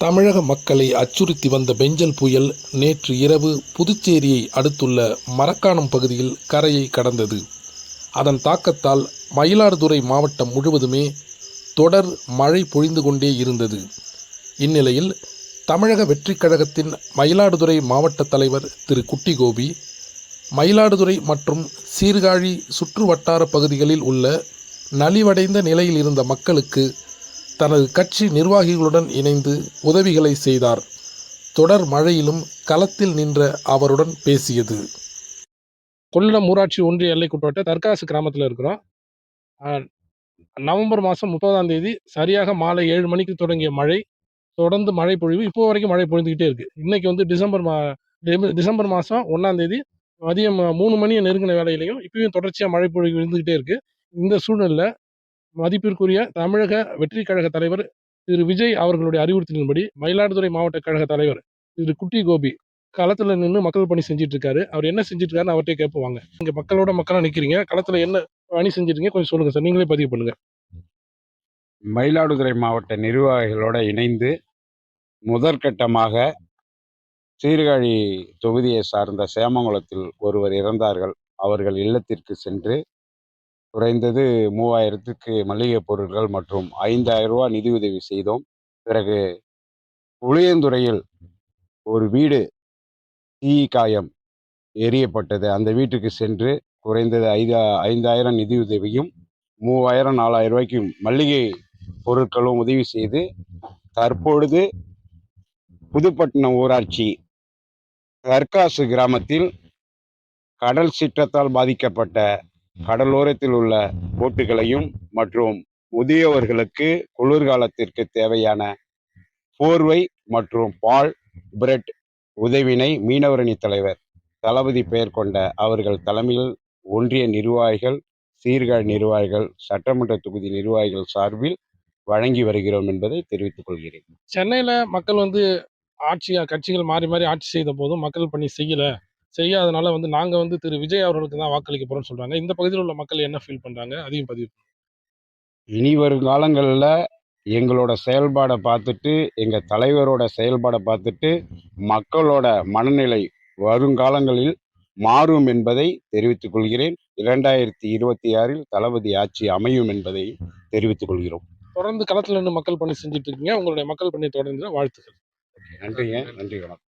தமிழக மக்களை அச்சுறுத்தி வந்த பெஞ்சல் புயல் நேற்று இரவு புதுச்சேரியை அடுத்துள்ள மரக்காணம் பகுதியில் கரையை கடந்தது. அதன் தாக்கத்தால் மயிலாடுதுறை மாவட்டம் முழுவதுமே தொடர் மழை பொழிந்து கொண்டே இருந்தது. இந்நிலையில் தமிழக வெற்றிக் கழகத்தின் மயிலாடுதுறை மாவட்ட தலைவர் திரு குட்டிகோபி மயிலாடுதுறை மற்றும் சீர்காழி சுற்று வட்டார பகுதிகளில் உள்ள நலிவடைந்த நிலையில் இருந்த மக்களுக்கு தனது கட்சி நிர்வாகிகளுடன் இணைந்து உதவிகளை செய்தார். தொடர் மழையிலும் களத்தில் நின்ற அவருடன் பேசியது. கொள்ளிடம் ஊராட்சி ஒன்றிய எல்லைக்குட்பட்ட தர்காசு கிராமத்தில் இருக்கிறோம். நவம்பர் மாதம் முப்பதாம் தேதி சரியாக மாலை ஏழு மணிக்கு தொடங்கிய மழை தொடர்ந்து மழை பொழிவு இப்போ வரைக்கும் மழை பொழிந்துக்கிட்டே இருக்கு. இன்னைக்கு வந்து டிசம்பர் மா டிசம்பர் மாதம் ஒன்றாம் தேதி மதியம் மூணு மணியை நெருங்கின வேலையிலையும் இப்பயும் தொடர்ச்சியாக மழை பொழிவு இருந்துகிட்டே இருக்கு. இந்த சூழ்நிலை மதிப்பிற்குரிய தமிழக வெற்றி கழக தலைவர் திரு. விஜய் அவர்களுடைய அறிவுறுத்தலின்படி மயிலாடுதுறை மாவட்ட கழக தலைவர் திரு. குட்டி கோபி களத்துல நின்று மக்கள் பணி செஞ்சுட்டு இருக்காரு அவர் என்ன செஞ்சுட்டு இருக்காருன்னு அவர்கிட்ட கேட்போம் இங்கே இங்க மக்களோட மக்களா நிக்கிறீங்க. களத்துல என்ன பணி செஞ்சுட்டு இருக்கீங்க கொஞ்சம் சொல்லுங்க சார். நீங்களே பதிவு பண்ணுங்க. மயிலாடுதுறை மாவட்ட நிர்வாகிகளோட இணைந்து முதற்கட்டமாக சீர்காழி தொகுதியை சார்ந்த சேமங்குளத்தில் ஒருவர் இறந்தார்கள். அவர்கள் இல்லத்திற்கு சென்று குறைந்தது மூவாயிரத்துக்கு மளிகை பொருட்கள் மற்றும் ஐந்தாயிரம் ரூபாய் நிதியுதவி செய்தோம். பிறகு புளியந்துறையில் ஒரு வீடு தீ காயம் எரியப்பட்டது. அந்த வீட்டுக்கு சென்று குறைந்தது ஐதா ஐந்தாயிரம் நிதியுதவியும் மூவாயிரம் நாலாயிரம் ரூபாய்க்கு மல்லிகை பொருட்களும் உதவி செய்து தற்பொழுது புதுப்பட்டினம் ஊராட்சி தர்காசு கிராமத்தில் கடல் சீற்றத்தால் பாதிக்கப்பட்ட கடலோரத்தில் உள்ள போட்டுகளையும் மற்றும் முதியவர்களுக்கு குளிர்காலத்திற்கு தேவையான போர்வை மற்றும் பால் பிரெட் உதவினை மீனவரணி தலைவர் தளபதி பெயர் கொண்ட அவர்கள் தலைமையில் ஒன்றிய நிர்வாகிகள் சீர்காழி நிர்வாகிகள் சட்டமன்ற தொகுதி நிர்வாகிகள் சார்பில் வழங்கி வருகிறோம் என்பதை தெரிவித்துக் கொள்கிறேன். சென்னையில் மக்கள் வந்து ஆட்சி கட்சிகள் மாறி மாறி ஆட்சி செய்த போதும் மக்கள் பணி செய்யலை. செய்யாதனால வந்து நாங்க வந்து திரு. விஜய் அவர்களுக்கு தான் வாக்களிக்க போறோம்னு சொல்றாங்க. இந்த பகுதியில் உள்ள மக்கள் என்ன ஃபீல் பண்றாங்க? அதையும் பதிவு. இனி வருங்காலங்களில் எங்களோட செயல்பாடை பார்த்துட்டு எங்கள் தலைவரோட செயல்பாடை பார்த்துட்டு மக்களோட மனநிலை வருங்காலங்களில் மாறும் என்பதை தெரிவித்துக் கொள்கிறேன். இரண்டாயிரத்தி இருபத்தி ஆறில் தளபதி ஆட்சி அமையும் என்பதை தெரிவித்துக் கொள்கிறோம். தொடர்ந்து களத்துல மக்கள் பணி செஞ்சுட்டு இருக்கீங்க. உங்களுடைய மக்கள் பணி தொடர்ந்து வாழ்த்துக்கள். நன்றிங்க. நன்றி. வணக்கம்.